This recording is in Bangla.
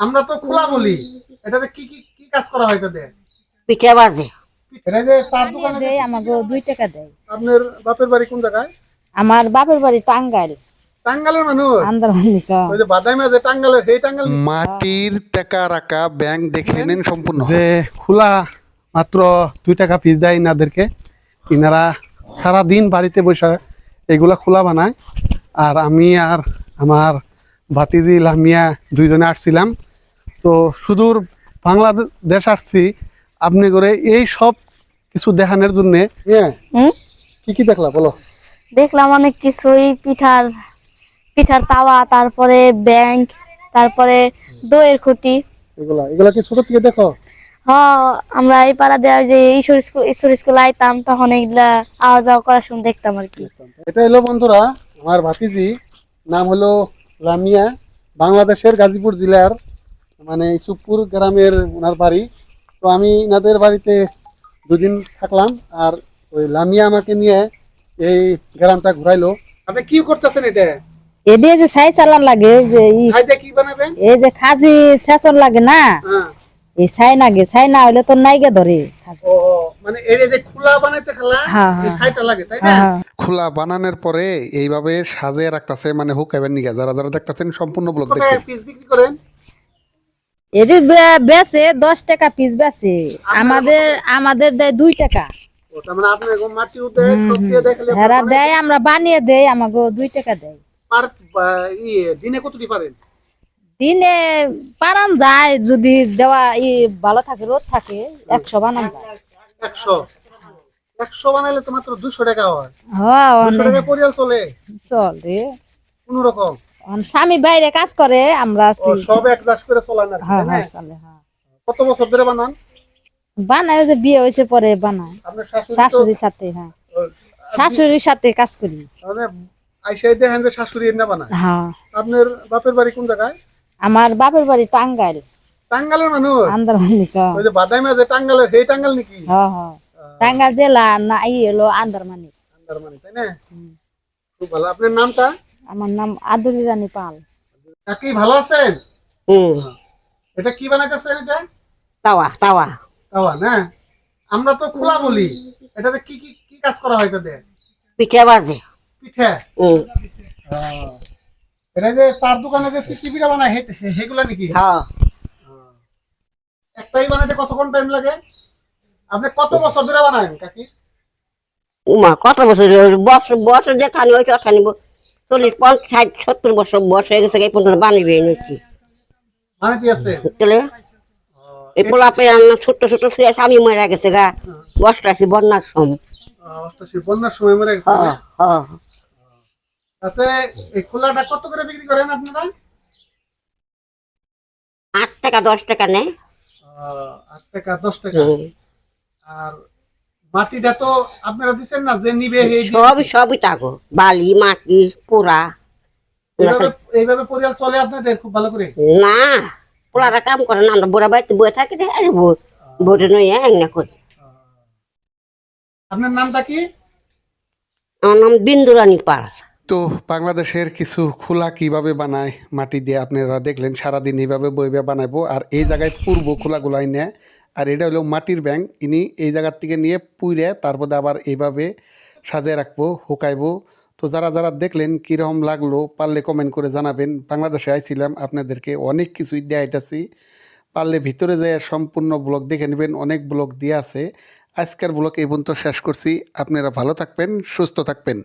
আমরা তো খোলা বলি। এটাতে কি কি কি কাজ করা হয় এটাতে? পিঠে বাজে। এটা যে চার দোকানে দেয় আমাকে দুই টাকা দেয়। আপনার বাপের বাড়ি কোন জায়গায়? আমার বাপের বাড়ি টাঙ্গাইল। টাঙ্গালের মানুষ? ওই যে বাদাই মাঝে টাঙ্গালের সেই টাঙ্গাল মাটির টাকা রাখা ব্যাংক দেখে নেন সম্পূর্ণ। যে খোলা মাত্র দুই টাকা পিস দেয় ইনাদেরকে। ইনারা সারাদিন বাড়িতে বসে এগুলা খোলা বানায়। আর আমি আর আমার ভাতিজি লামিয়া দুইজনে আসছিলাম। তো সুদূর বাংলাদেশ আসছি আপনি করে এই সব কিছু দেখানোর জন্য। হ্যাঁ হুম? কি কি দেখলা বলো? দেখলাম অনেক কিছুই পিঠার পিঠার তাওয়া তারপরে ব্যাংক তারপরে দইয়ের খুঁটি। এগুলা এগুলা কি ছোট থেকে দেখো? হ আমরা এই পাড়া দেওয়া যে ঈশ্বর স্কুল ঈশ্বর স্কুল আইতাম তখন এগুলা আওয়া যাওয়া করার সময় দেখতাম আর কি। এটা হলো বন্ধুরা আমার ভাতিজি নাম হলো রামিয়া বাংলাদেশের গাজীপুর জেলার মানে ইসুপুর গ্রামের ওনার বাড়ি। তো আমি এনাদের বাড়িতে দুদিন থাকলাম আর ওই লামিয়া আমাকে নিয়ে এই গ্রামটা ঘুরাইলো। আপনি কি করতেছেন এটা যে চালান লাগে যে ই- কি বানাবেন? এই যে খাজি সেচন লাগে না? হ্যাঁ। এই ছাই লাগে ছাই না হইলে তো নাইগে ধরে। ও মানে এর যে খোলা বানাইতে খেলা হ্যাঁ, হ্যাঁ। ছাইটা লাগে তাই না? খোলা বানানোর পরে এইভাবে সাজিয়ে রাখতেছে মানে হুকাইবেন নিগা যারা যারা দেখতেছেন সম্পূর্ণ ব্লগ পিস বিক্রি করেন। এটি বেচে দশ টাকা পিস বেচে আমাদের আমাদের দেয় দুই টাকা। তার মানে হেরা দেয় আমরা বানিয়ে দেয় আমাকে দুই টাকা দেয়। ইয়ে দিনে কতটি পারেন? দিনে পারান যায় যদি দেওয়া ই ভালো থাকে রোদ থাকে একশো বানান যায়। একশো। একশো বানাইলে তো মাত্র দুশো টাকা হয়। হ্যাঁ টাকা পরিয়াল চলে? চল রে। কোন রকম? স্বামী বাইরে কাজ করে আমরা সব একজাস্ট করে চলান হ্যাঁ হ্যাঁ চলে হ্যাঁ। কত বছর ধরে বানান? বানায় যে বিয়ে হয়েছে পরে বানায়। শাশুড়ি শাশুড়ির সাথে হ্যাঁ। শাশুড়ির সাথে কাজ করি। মানে আইসাই দেখেন যে শাশুড়ি না বানায়। হ্যাঁ। আপনার বাপের বাড়ি কোন জায়গায়? আমার বাপের বাড়ি টাঙ্গাইল। টাঙ্গালের মানুষ? আন্দারমানিকা ওই যে বাদাই মাঝে টাঙ্গালের সেই টাঙ্গাল নাকি? হ্যাঁ হ্যাঁ। জেলা না ই হলো আন্দারমানিক আন্দারমানি তাই না? খুব ভালো। আপনার নামটা? আমার নাম আদুরি রানী পাল। কাকি ভালো আছেন? হুম। এটা কি বানাইতেছেন এটা? তাওয়া তাওয়া। তাওয়া না? আমরা তো খোলা বলি। এটাতে কি কি কি কাজ করা হয় এটাতে? পিঠে বাজে পিঠে? হুম। এটা যে চার দোকানে যে পিঠা বানায় সেগুলা নাকি? হ্যাঁ। একটাই বানাইতে কতক্ষণ টাইম লাগে? আপনি কত বছর ধরে বানায় কাকি উমা কত বছর বছর বছর যে থানি হয়েছে অথানি চল্লিশ পঞ্চাশ ষাট সত্তর বছর বয়স হয়ে গেছে এই পর্যন্ত এই পোলাপে রান্না ছোট্ট ছোট্ট ছেলে স্বামী মারা গেছে গা। বন্যার সম অষ্টাশি বন্যার সময় মরে গেছে না? তাতে এই খোলাটা কত করে বিক্রি করেন আপনারা? আট টাকা দশ টাকা নেয়। আট টাকা দশ টাকা। আর মাটিটা তো আপনারা দিচ্ছেন না যে নিবে দিয়ে- সবই সবই টাকো বালি মাটি পোড়া। এইভাবে এইভাবে পরিয়াল চলে আপনাদের খুব ভালো করে? না পোলারা কাম করে না আমরা বুড়া বাড়িতে বয়ে থাকি নই না করি। আপনার নামটা কি? আমার নাম বিন্দুরানী পাল। তো বাংলাদেশের কিছু খোলা কীভাবে বানায় মাটি দিয়ে? আপনারা দেখলেন সারাদিন এইভাবে বইবে বানাবো আর এই জায়গায় পূর্ব খোলাগুলাই নেয় আর এটা হলো মাটির ব্যাংক ইনি এই জায়গার থেকে নিয়ে পুইরে তারপরে আবার এইভাবে সাজিয়ে রাখব হুকাইবো তো যারা যারা দেখলেন কীরকম লাগল পারলে কমেন্ট করে জানাবেন। বাংলাদেশে আইছিলাম, আপনাদেরকে অনেক কিছুই দেখাইতেছি। পারলে ভিতরে যায় সম্পূর্ণ ব্লগ দেখে নেবেন, অনেক ব্লগ দিয়ে আছে। আজকের ব্লগ এই পর্যন্ত শেষ করছি। আপনারা ভালো থাকবেন, সুস্থ থাকবেন।